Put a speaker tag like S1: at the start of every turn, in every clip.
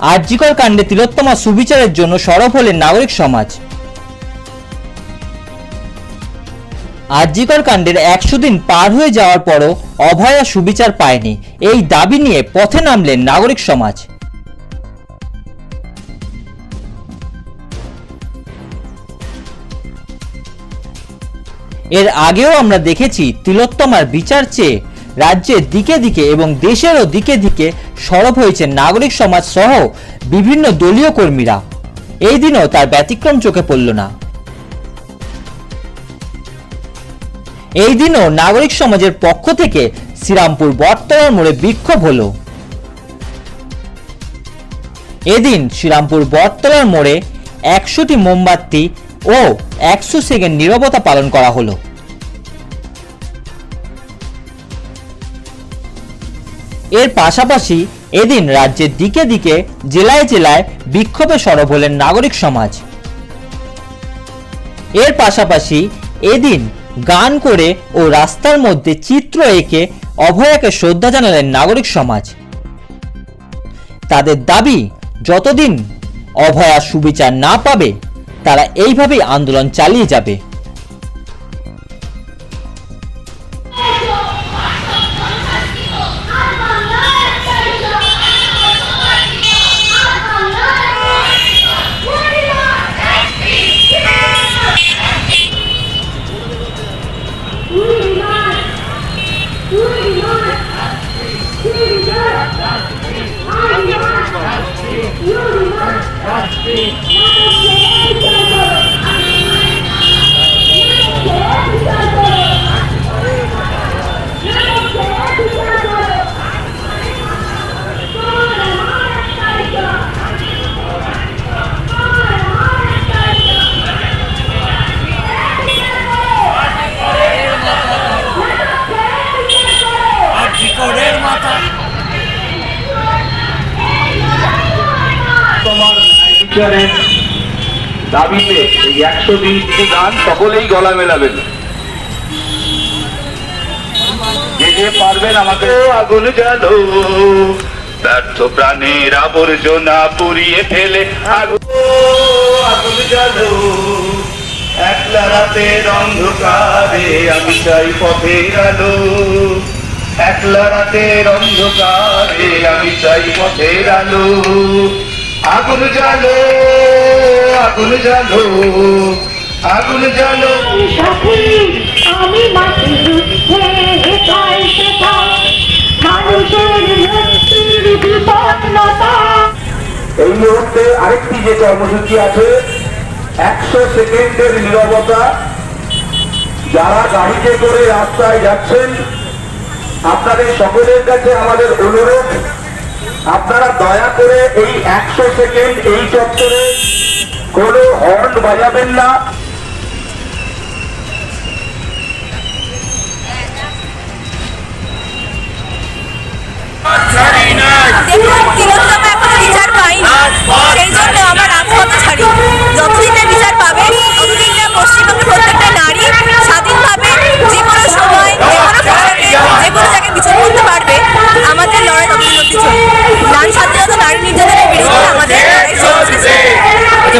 S1: আরজিকর কাণ্ডে তিলোত্তমা সুবিচারের জন্য সরব হলেন নাগরিক সমাজ। আরজিকর কাণ্ডের একশো দিন পার হয়ে যাওয়ার পরও অভয়া সুবিচার পায়নি। এই দাবি নিয়ে পথে নামলেন নাগরিক সমাজ। এর আগেও আমরা দেখেছি তিলোত্তমার বিচার চেয়ে রাজ্যের দিকে দিকে এবং দেশেরও দিকে দিকে সরব হয়েছে নাগরিক সমাজ সহ বিভিন্ন দলীয় কর্মীরা। এই দিনও তার ব্যতিক্রম চোখে পড়ল না। এই দিনও নাগরিক সমাজের পক্ষ থেকে শ্রীরামপুর বটতলার মোড়ে বিক্ষোভ হলো। এদিন শ্রীরামপুর বটতলার মোড়ে একশোটি মোমবাতি ও একশো সেকেন্ড নীরবতা পালন করা হলো। এর পাশাপাশি এদিন রাজ্যের দিকে দিকে, জেলায় জেলায় বিক্ষোভে সরব হলেন নাগরিক সমাজ। এর পাশাপাশি এদিন গান করে ও রাস্তার মধ্যে চিত্র এঁকে অভয়াকে শ্রদ্ধা জানালেন নাগরিক সমাজ। তাদের দাবি, যতদিন অভয়া সুবিচার না পাবে, তারা এইভাবেই আন্দোলন চালিয়ে যাবে।
S2: Peace. বিচারের দাবিতে এই একশো দিন গান সকলেই গলা মেলাবেন। যে যে পারবেন আমাকে আগুন জ্বালো, ব্যর্থ প্রাণের আবর্জনা পুড়িয়ে ফেলে। আগুন জ্বালো, একলা রাতের অন্ধকারে আমি চাই পথের আলো। একলা রাতের অন্ধকারে আমি চাই পথের আলো। আগুন জ্বালো আগুন জ্বালো আগুন
S3: সাথী আমি মানুষের মুক্তির বিপন্নতা
S2: এই মুহূর্তে আরেকটি যে কর্মসূচি আছে একশো সেকেন্ডের নিরবতা। যারা গাড়িতে করে রাস্তায় যাচ্ছেন আপনাদের সকলের কাছে আমাদের অনুরোধ আপনারা দয়া করে এই একশো সেকেন্ড এই চত্বরে কোনো হর্ন বাজাবেন না।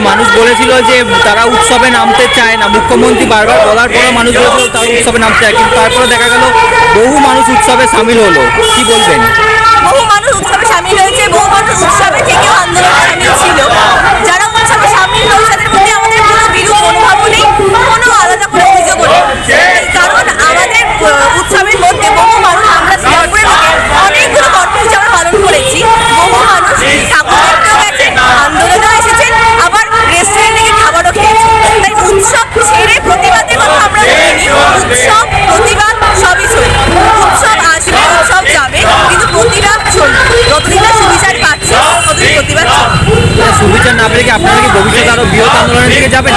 S1: মানুষ বলেছিল যে তারা উৎসবে নামতে চায় না। মুখ্যমন্ত্রী বারবার বলার পরে মানুষ বলেছিল তারা উৎসবে নামতে চায় কিন্তু তারপরে দেখা গেল বহু মানুষ উৎসবে সামিল হলো। কি বলবেন?
S4: সামনের দিকে যাবেন।